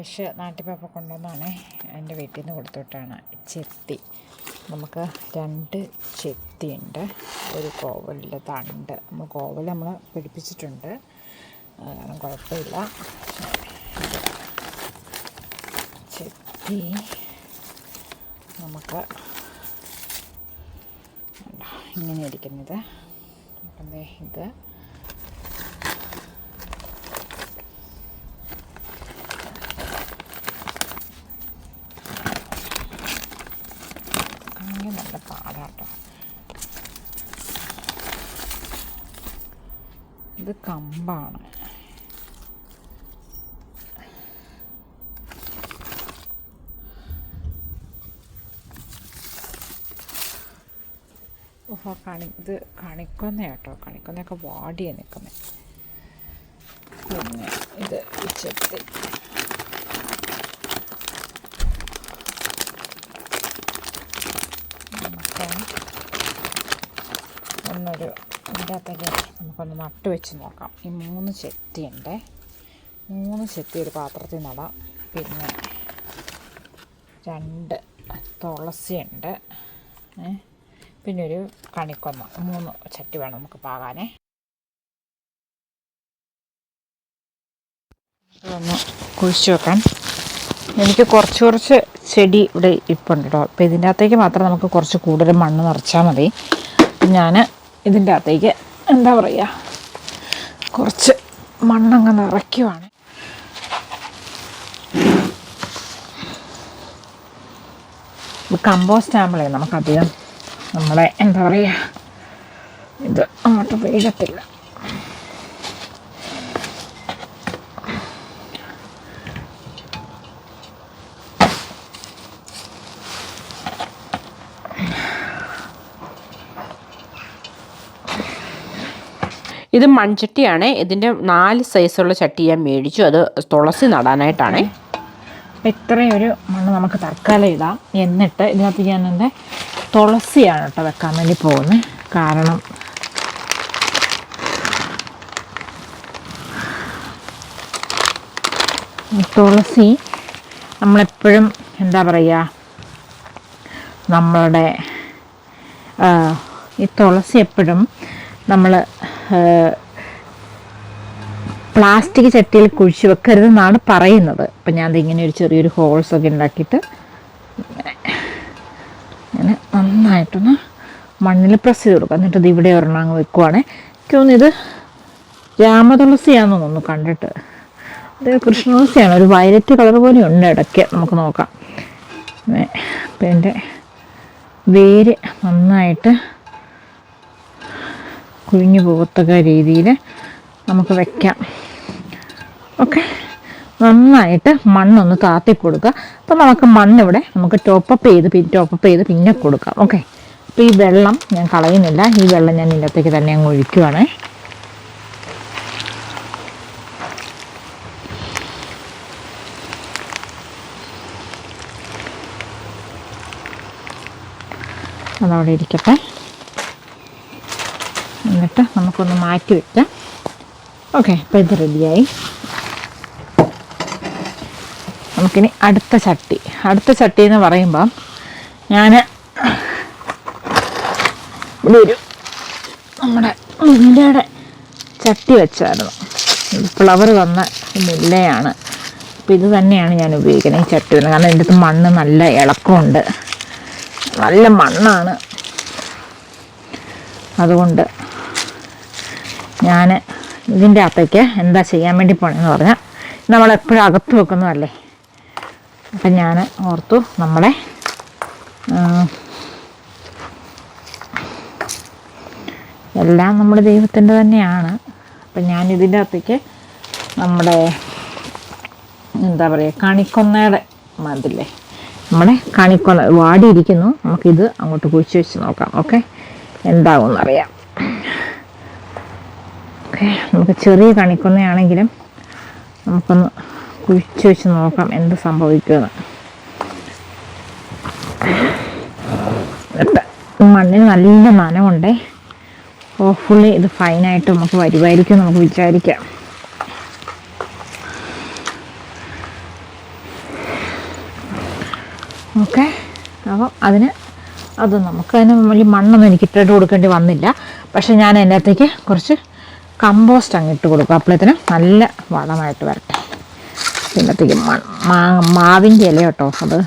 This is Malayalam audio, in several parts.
രാജേഷ് നാട്ടിപ്പപ്പ കൊണ്ടുവന്നാണ് എന്റെ വീട്ടിൽ നിന്ന് കൊടുത്തുവിട്ടാണ് ചെത്തി. നമുക്ക് രണ്ട് ചെത്തി ഉണ്ട് ഒരു കോവലിന്റെ തണ്ട് നമ്മൾ കോവൽ നമ്മൾ പിടിപ്പിച്ചിട്ടുണ്ട്. കാരണം കുഴപ്പമില്ല. ചെത്തി നമുക്ക് ഇങ്ങനെ ഇരിക്കുന്നത്. അപ്പം ഇത് കാണാൻ നല്ല പാടാട്ടോ ഇത് കമ്പാണ്. ഓഹോ കണി ഇത് കണിക്കൊന്ന കേട്ടോ കണിക്കൊന്നയൊക്കെ വാടിയാണ് നിൽക്കുന്നത് പിന്നെ ഇത് ചെത്തി നമുക്ക് ഒന്നൊരു ഇതിന്റെ നമുക്കൊന്ന് നട്ട് വെച്ച് നോക്കാം. ഈ മൂന്ന് ചെത്തിയുണ്ട്. മൂന്ന് ചെത്തി ഒരു പാത്രത്തിൽ നടാം. പിന്നെ രണ്ട് തുളസിയുണ്ട്. പിന്നെ ഒരു കണിക്കൊന്ന മൂന്ന് ചട്ടി വേണം നമുക്ക് പാകാനേ. ഒന്ന് കുഴിച്ച് വെക്കാം. എനിക്ക് കുറച്ച് കുറച്ച് ചെടി ഇവിടെ ഇപ്പുണ്ട് കേട്ടോ. അപ്പോൾ ഇതിന്റെ അകത്തേക്ക് മാത്രം നമുക്ക് കുറച്ച് കൂടുതൽ മണ്ണ് നിറച്ചാൽ മതി. ഞാൻ ഇതിന്റെ അകത്തേക്ക് എന്താ പറയുക? കുറച്ച് മണ്ണങ്ങ് നിറയ്ക്കുവാണ്. കമ്പോസ്റ്റ് ആകുമ്പോഴേ നമുക്കധികം നമ്മളെ എന്താ പറയുക? ഇത് അങ്ങോട്ട് വീഴത്തില്ല ഇത് മൺചട്ടിയാണ്. ഇതിന്റെ നാല് സൈസുള്ള ചട്ടി ഞാൻ മേടിച്ചു. അത് തുളസി നടാനായിട്ടാണ്. അപ്പം ഇത്രയും ഒരു മണ്ണ് നമുക്ക് തൽക്കാലം ഇടാം. എന്നിട്ട് ഇതിനകത്ത് ഞാൻ എന്റെ തുളസിയാണ് കേട്ടോ വെക്കാൻ വേണ്ടി പോകുന്നത് കാരണം തുളസി നമ്മളെപ്പോഴും എന്താ പറയുക നമ്മളുടെ ഈ തുളസി എപ്പോഴും നമ്മൾ പ്ലാസ്റ്റിക് ചട്ടിയിൽ കുഴിച്ച് വെക്കരുതെന്നാണ് പറയുന്നത്. അപ്പം ഞാൻ ഇങ്ങനെ ഒരു ചെറിയൊരു ഹോൾസ് ഒക്കെ ഉണ്ടാക്കിയിട്ട് ഇങ്ങനെ നന്നായിട്ടൊന്ന് മണ്ണിൽ പ്രസ് ചെയ്ത് കൊടുക്കുക എന്നിട്ട് ഇത് ഇവിടെ ഒരെണ്ണം അങ്ങ് വെക്കുവാണേ. എനിക്ക് തോന്നുന്നു ഇത് രാമതുളസിയാണെന്ന് തോന്നുന്നു കണ്ടിട്ട്. അത് കൃഷ്ണതുളസിയാണ്. ഒരു വയലറ്റ് കളർ പോലെ ഉണ്ട് ഇടയ്ക്ക്. നമുക്ക് നോക്കാം. അപ്പം എന്റെ വേര് നന്നായിട്ട് കുഴിഞ്ഞു പോകത്തക്ക രീതിയിൽ നമുക്ക് വെക്കാം. ഓക്കെ നന്നായിട്ട് മണ്ണൊന്ന് താത്തി കൊടുക്കുക. അപ്പോൾ നമുക്ക് മണ്ണിവിടെ നമുക്ക് ടോപ്പപ്പ് ചെയ്ത് പിന്നെ ടോപ്പപ്പ് ചെയ്ത് പിന്നെ കൊടുക്കാം. ഓക്കെ അപ്പോൾ ഈ വെള്ളം ഞാൻ കളയുന്നില്ല. ഈ വെള്ളം ഞാൻ ഇതിനകത്തേക്ക് തന്നെ അങ്ങ് ഒഴിക്കുവാണേ. അതവിടെ ഇരിക്കട്ടെ. എന്നിട്ട് നമുക്കൊന്ന് മാറ്റി വെക്കാം. ഓക്കെ അപ്പോൾ ഇത് റെഡിയായി നമുക്കിനി അടുത്ത ചട്ടി. അടുത്ത ചട്ടി എന്ന് പറയുമ്പോൾ ഞാൻ ഇവിടെ ഒരു നമ്മുടെ മുല്ലയുടെ ചട്ടി വെച്ചായിരുന്നു. ഫ്ലവർ വന്ന മുല്ലയാണ്. അപ്പോൾ ഇത് തന്നെയാണ് ഞാൻ ഉപയോഗിക്കുന്നത് ഈ ചട്ടി വരുന്നത് കാരണം എന്റെ അടുത്ത് മണ്ണ് നല്ല ഇളക്കമുണ്ട്. നല്ല മണ്ണാണ്. അതുകൊണ്ട് ഞാൻ ഇതിന്റെ അകത്തേക്ക് എന്താ ചെയ്യാൻ വേണ്ടി പോണെന്ന് പറഞ്ഞാൽ നമ്മളെപ്പോഴും അകത്ത് വെക്കുന്നതല്ലേ? അപ്പം ഞാൻ ഓർത്തു നമ്മളെ എല്ലാം നമ്മുടെ ദൈവത്തിന്റെ തന്നെയാണ്. അപ്പം ഞാൻ ഇതിന്റെ അകത്തേക്ക് നമ്മുടെ എന്താ പറയുക കണിക്കൊന്നയുടെ മതില്ലേ? നമ്മുടെ കണിക്കൊന്ന വാടിയിരിക്കുന്നു. നമുക്കിത് അങ്ങോട്ട് കുഴിച്ച് വെച്ച് നോക്കാം ഓക്കെ? എന്താകുമെന്നറിയാം ഓക്കെ നമുക്ക് ചെറിയ കണിക്കുന്നയാണെങ്കിലും നമുക്കൊന്ന് കുഴിച്ചു വെച്ച് നോക്കാം എന്ത് സംഭവിക്കുമെന്ന്. മണ്ണിൽ നല്ല നനവുണ്ടേ. ഹോപ്പ്ഫുള്ളി ഇത് ഫൈനായിട്ട് നമുക്ക് വരുമായിരിക്കും നമുക്ക് വിചാരിക്കാം. ഓക്കെ അപ്പം അതിന് അത് നമുക്ക് അതിന് വലിയ മണ്ണൊന്നും എനിക്ക് ഇട്ടിട്ട് കൊടുക്കേണ്ടി വന്നില്ല. പക്ഷെ ഞാൻ അതിനകത്തേക്ക് കുറച്ച് കമ്പോസ്റ്റ് അങ്ങ് ഇട്ട് കൊടുക്കും. അപ്പോഴത്തേനും നല്ല വളമായിട്ട് വരട്ടെ. മാ മാവിന്റെ ഇല കേട്ടോ അത്.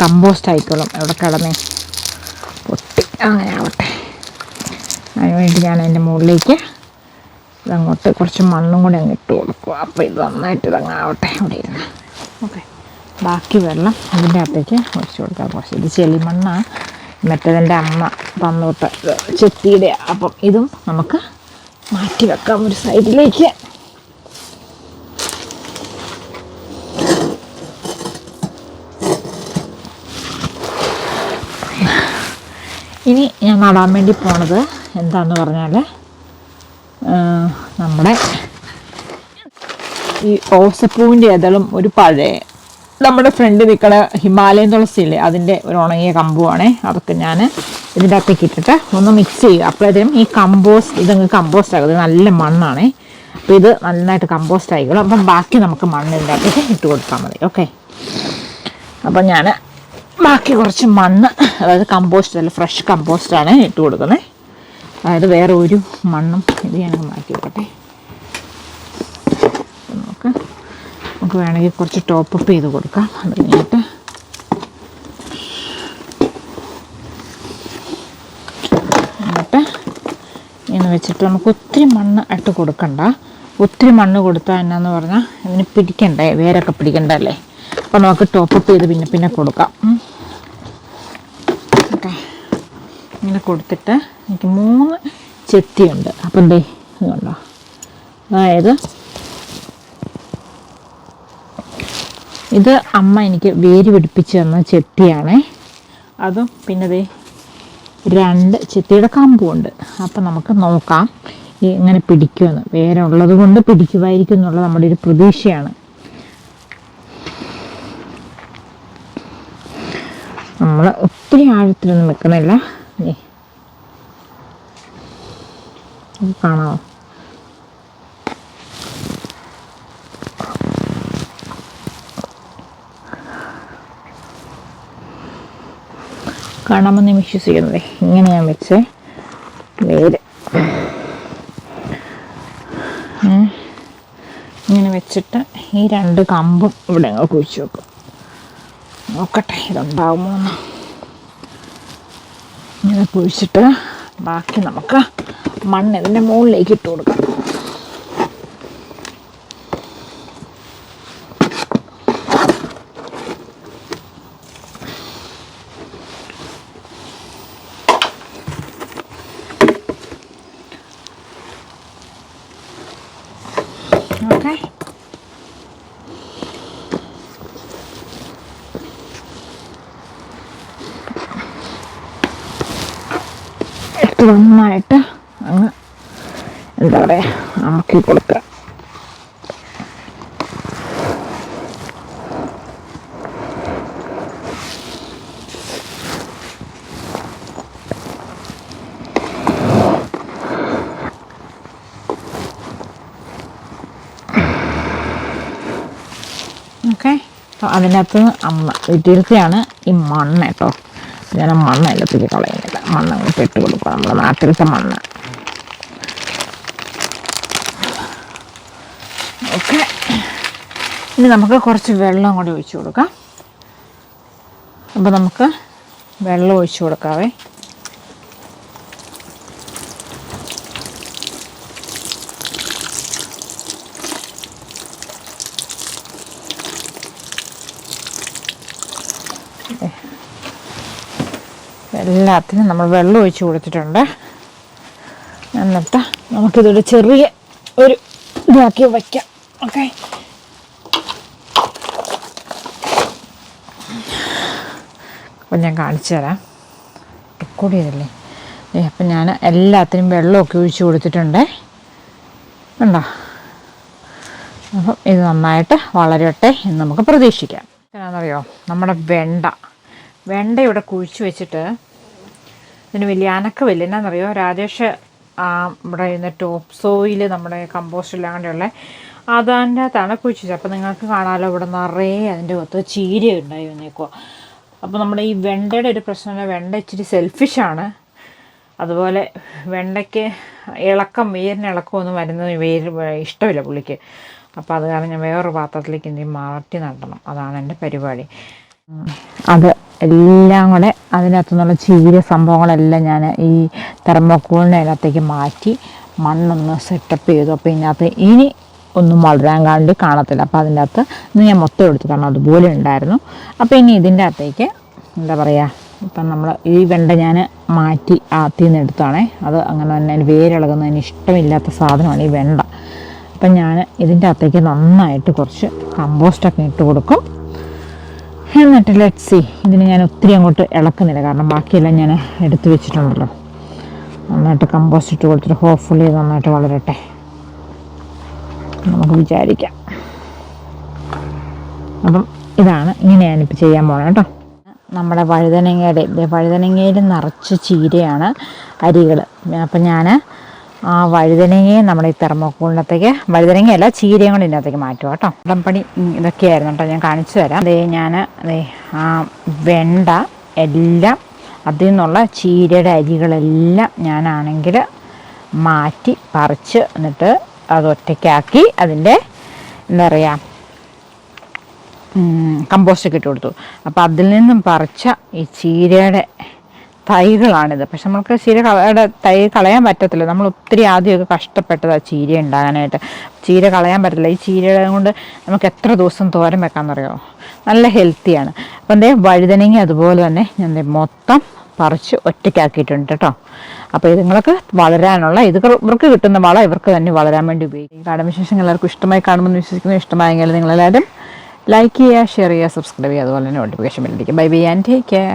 കമ്പോസ്റ്റ് ആയിക്കോളും. എവിടെ കിടന്നേ? പൊട്ടി. അങ്ങനെ ആവട്ടെ. അതിനുവേണ്ടി ഞാൻ അതിന്റെ മുകളിലേക്ക് ഇതങ്ങോട്ട് കുറച്ച് മണ്ണും കൂടി അങ്ങ് ഇട്ട് കൊടുക്കും. അപ്പോൾ ഇത് നന്നായിട്ട് ഇതങ്ങാവട്ടെ അവിടെ ഇരുന്ന്. ഓക്കെ. ബാക്കി വെള്ളം അതിന്റെ അകത്തേക്ക് ഒഴിച്ച് കൊടുക്കാം. കുറച്ച് ഇത് ചെളിമണ്ണാണ് മറ്റേതെന്റെ അമ്മ തന്നോട്ട് ചെത്തിയുടെ അപ്പം. ഇതും നമുക്ക് മാറ്റി വെക്കാം ഒരു സൈഡിലേക്ക്. ഇനി ഞാൻ നടാൻ വേണ്ടി പോണത് എന്താന്ന് പറഞ്ഞാൽ നമ്മുടെ ഈ ഓസപ്പൂവിന്റെ ഇതളും ഒരു പഴയ നമ്മുടെ ഫ്രണ്ട് നിൽക്കണ ഹിമാലയൻ തുളസിയില്ലേ അതിന്റെ ഒരു ഉണങ്ങിയ കമ്പുവാണേ. അതൊക്കെ ഞാൻ ഇതിന്റെ അകത്തേക്ക് ഇട്ടിട്ട് ഒന്ന് മിക്സ് ചെയ്യുക. അപ്പോഴത്തേനും ഈ കമ്പോസ്റ്റ് ഇതങ്ങ് കമ്പോസ്റ്റ് ആകും നല്ല മണ്ണാണ്. അപ്പോൾ ഇത് നന്നായിട്ട് കമ്പോസ്റ്റ് ആയിക്കോളും അപ്പം ബാക്കി നമുക്ക് മണ്ണ് ഇതിന്റെ അകത്തേക്ക് ഇട്ട് കൊടുത്താൽ മതി. ഓക്കെ അപ്പം ഞാൻ ബാക്കി കുറച്ച് മണ്ണ് അതായത് കമ്പോസ്റ്റ് അല്ല ഫ്രഷ് കമ്പോസ്റ്റാണ് ഇട്ട് കൊടുക്കുന്നത് അതായത് വേറെ ഒരു മണ്ണും ഇത് ഞാൻ മാറ്റി വെക്കട്ടെ അപ്പൊ നമുക്ക് നമുക്ക് വേണമെങ്കിൽ കുറച്ച് ടോപ്പ് അപ്പ് ചെയ്ത് കൊടുക്കാം. അത് കഴിഞ്ഞിട്ട് എന്നിട്ട് ഇങ്ങനെ വെച്ചിട്ട് നമുക്ക് ഒത്തിരി മണ്ണ് ഇട്ട് കൊടുക്കണ്ട. ഒത്തിരി മണ്ണ് കൊടുത്താൽ എന്നാന്ന് പറഞ്ഞാൽ ഇതിന് പിടിക്കണ്ടേ? വേരൊക്കെ പിടിക്കണ്ടല്ലേ? അപ്പോൾ നമുക്ക് ടോപ്പ് അപ്പ് ചെയ്ത് പിന്നെ പിന്നെ കൊടുക്കാം. ഓക്കെ. ഇങ്ങനെ കൊടുത്തിട്ട് എനിക്ക് മൂന്ന് ചെത്തിയുണ്ട്. അപ്പം എന്തേ ഇതുണ്ടോ അതായത് ഇത് അമ്മ എനിക്ക് വേര് പിടിപ്പിച്ച് തന്ന ചെത്തിയാണേ. അതും പിന്നെ ദേ രണ്ട് ചെത്തിയുടെ കമ്പുണ്ട്. അപ്പം നമുക്ക് നോക്കാം ഇങ്ങനെ പിടിക്കുമെന്ന്. വേറെ ഉള്ളത് കൊണ്ട് പിടിക്കുമായിരിക്കും എന്നുള്ള നമ്മുടെ ഒരു പ്രതീക്ഷയാണ്. നമ്മൾ ഒത്തിരി ആഴത്തിലൊന്നും വെക്കണില്ല. കാണാമോ? കാണാമെന്ന് വിശ്വസിക്കുന്നത് ഇങ്ങനെ ഞാൻ വെച്ച്. വേര് ഇങ്ങനെ വെച്ചിട്ട് ഈ രണ്ട് കമ്പും ഇവിടെ അങ്ങ് കുഴിച്ച് വെക്കും. നോക്കട്ടെ ഇതുണ്ടാകുമോ എന്ന്. ഇങ്ങനെ കുഴിച്ചിട്ട് ബാക്കി നമുക്ക് മണ്ണ് ഇതിന്റെ മുകളിലേക്ക് ഇട്ട് കൊടുക്കാം ഓക്കെ ഇട്ട് നന്നായിട്ട് അങ്ങ് എന്താ പറയുക ആക്കി കൊടുക്കുക. അപ്പോൾ അതിനകത്ത് അമ്മ വീട്ടിലത്തെയാണ് ഈ മണ്ണ് കേട്ടോ. ഞാൻ മണ്ണ് എല്ലാത്തിൽ കളയുന്നില്ല മണ്ണ് അങ്ങോട്ട് ഇട്ട് കൊടുക്കുക നമ്മുടെ നാട്ടിലത്തെ മണ്ണ്. ഓക്കെ. ഇനി നമുക്ക് കുറച്ച് വെള്ളം കൂടി ഒഴിച്ചു കൊടുക്കാം. അപ്പോൾ നമുക്ക് വെള്ളം ഒഴിച്ചു കൊടുക്കാവേ. എല്ലാത്തിനും നമ്മൾ വെള്ളം ഒഴിച്ച് കൊടുത്തിട്ടുണ്ട്. എന്നിട്ട് നമുക്കിതൊരു ചെറിയ ഒരു ഇതാക്കി വയ്ക്കാം. ഓക്കെ. അപ്പം ഞാൻ കാണിച്ചു തരാം. കൂടിയതല്ലേ? അപ്പം ഞാൻ എല്ലാത്തിനും വെള്ളമൊക്കെ ഒഴിച്ച് കൊടുത്തിട്ടുണ്ട്. ഉണ്ടോ അപ്പം ഇത് നന്നായിട്ട് വളരട്ടെ എന്ന് നമുക്ക് പ്രതീക്ഷിക്കാം. എന്താണെന്നറിയോ നമ്മുടെ വെണ്ട. വെണ്ട ഇവിടെ കുഴിച്ച് വെച്ചിട്ട് ഇതിന് വലിയ അനക്കമില്ല. എന്നാണെന്നറിയോ രാജേഷ് ഇവിടെ ഇരുന്ന ടോപ്പ് സോയിൽ നമ്മുടെ കമ്പോസ്റ്റ് എല്ലാം കൂടെയുള്ള അതിന്റെ അകത്താണ് കുഴിച്ചത് അപ്പോൾ നിങ്ങൾക്ക് കാണാമല്ലോ ഇവിടെ നിറയെ അതിന്റെ അകത്ത് ചീര ഉണ്ടായി വന്നേക്കുക അപ്പോൾ നമ്മുടെ ഈ വെണ്ടയുടെ ഒരു പ്രശ്നം വെണ്ട ഇച്ചിരി സെൽഫിഷാണ് അതുപോലെ വെണ്ടയ്ക്ക് ഇളക്കം വേരിന് ഇളക്കമൊന്നും വരുന്നത് വേര് ഇഷ്ടമില്ല പുള്ളിക്ക്. അപ്പോൾ അത് കാരണം ഞാൻ വേറൊരു പാത്രത്തിലേക്ക് എന്തെങ്കിലും മാറ്റി നടണം. അതാണ് എന്റെ പരിപാടി. അത്. എല്ലാം കൂടെ അതിനകത്തു നിന്നുള്ള ചീര സംഭവങ്ങളെല്ലാം ഞാൻ ഈ തെർമോക്കോളിന്റെ അതിനകത്തേക്ക് മാറ്റി മണ്ണൊന്ന് സെറ്റപ്പ് ചെയ്തു. അപ്പോൾ ഇതിനകത്ത് ഇനി ഒന്നും വളരാൻ കണ്ട് കാണത്തില്ല. അപ്പോൾ അതിന്റെ അകത്ത് ഇന്ന് ഞാൻ മൊത്തം എടുത്തു കാരണം അതുപോലെ ഉണ്ടായിരുന്നു. അപ്പോൾ ഇനി ഇതിന്റെ അകത്തേക്ക് എന്താ പറയുക ഇപ്പം നമ്മൾ ഈ വെണ്ട ഞാൻ മാറ്റി ആത്തിൽ നിന്ന് എടുത്താണേ അത് അങ്ങനെ തന്നെ വേരിളകുന്നതിന് ഇഷ്ടമില്ലാത്ത സാധനമാണ് ഈ വെണ്ട. അപ്പം ഞാൻ ഇതിന്റെ അകത്തേക്ക് നന്നായിട്ട് കുറച്ച് കമ്പോസ്റ്റൊക്കെ ഇട്ട് കൊടുക്കും. എന്നിട്ട് ലെറ്റ് സി ഇതിന് ഞാൻ ഒത്തിരി അങ്ങോട്ട് ഇളക്കുന്നില്ല. കാരണം ബാക്കിയെല്ലാം ഞാൻ എടുത്തു വെച്ചിട്ടുണ്ടല്ലോ. നന്നായിട്ട് കമ്പോസ്റ്റ് ഇട്ട് കൊടുത്തിട്ട് ഹോപ്പ്ഫുള്ളി നന്നായിട്ട് വളരട്ടെ. നമുക്ക് വിചാരിക്കാം. അപ്പം ഇതാണ് ഇങ്ങനെ ഞാനിപ്പോൾ ചെയ്യാൻ പോകണം കേട്ടോ. നമ്മുടെ വഴുതനങ്ങയുടെ വഴുതനങ്ങയിൽ നിറച്ച് ചീരയാണ് അരികൾ അപ്പം ഞാൻ ആ വഴുതനങ്ങയും നമ്മൾ ഈ തെർമോക്കോളിനകത്തേക്ക് വഴുതനങ്ങയല്ല ചീരയും കൂടി ഇതിനകത്തേക്ക് മാറ്റുക കേട്ടോ. പണി ഇതൊക്കെയായിരുന്നു കേട്ടോ ഞാൻ കാണിച്ചു തരാം. അതേ ഞാൻ അതേ ആ വെണ്ട എല്ലാം അതിൽ നിന്നുള്ള ചീരയുടെ അരികളെല്ലാം ഞാനാണെങ്കിൽ മാറ്റി പറിച്ച് എന്നിട്ട് അത് ഒറ്റയ്ക്കാക്കി അതിന്റെ എന്താ പറയുക കമ്പോസ്റ്റൊക്കെ ഇട്ട് കൊടുത്തു. അപ്പോൾ അതിൽ നിന്നും പറിച്ച ഈ ചീരയുടെ തൈകളാണിത്. പക്ഷെ നമുക്ക് ചീര കളയുടെ തൈ കളയാൻ പറ്റത്തില്ല. നമ്മൾ ഒത്തിരി ആദ്യമൊക്കെ കഷ്ടപ്പെട്ടതാണ് ചീര ഉണ്ടാകാനായിട്ട്. ചീര കളയാൻ പറ്റില്ല ഈ ചീരയുടെ കൊണ്ട് നമുക്ക് എത്ര ദിവസം തോരൻ വെക്കാമെന്നറിയോ? നല്ല ഹെൽത്തിയാണ്. അപ്പം എന്തേ വഴുതനങ്ങ അതുപോലെ തന്നെ ഞാൻ മൊത്തം പറിച്ച് ഒറ്റയ്ക്കാക്കിയിട്ടുണ്ട് കേട്ടോ. അപ്പോൾ ഇതുങ്ങൾക്ക് വളരാനുള്ള ഇത് ഇവർക്ക് കിട്ടുന്ന വളം ഇവർക്ക് തന്നെ വളരാൻ വേണ്ടി ഉപയോഗിക്കും. ഗാർഡൻ വിശേഷങ്ങൾ എല്ലാവർക്കും ഇഷ്ടമായി കാണുമെന്ന് വിശ്വസിക്കുന്നു. ഇഷ്ടമായെങ്കിൽ നിങ്ങളെല്ലാവരും ലൈക്ക് ചെയ്യുക ഷെയർ ചെയ്യുക സബ്സ്ക്രൈബ് ചെയ്യുക അതുപോലെ തന്നെ notification ബെല്ലടിക്കുക bye bye and take care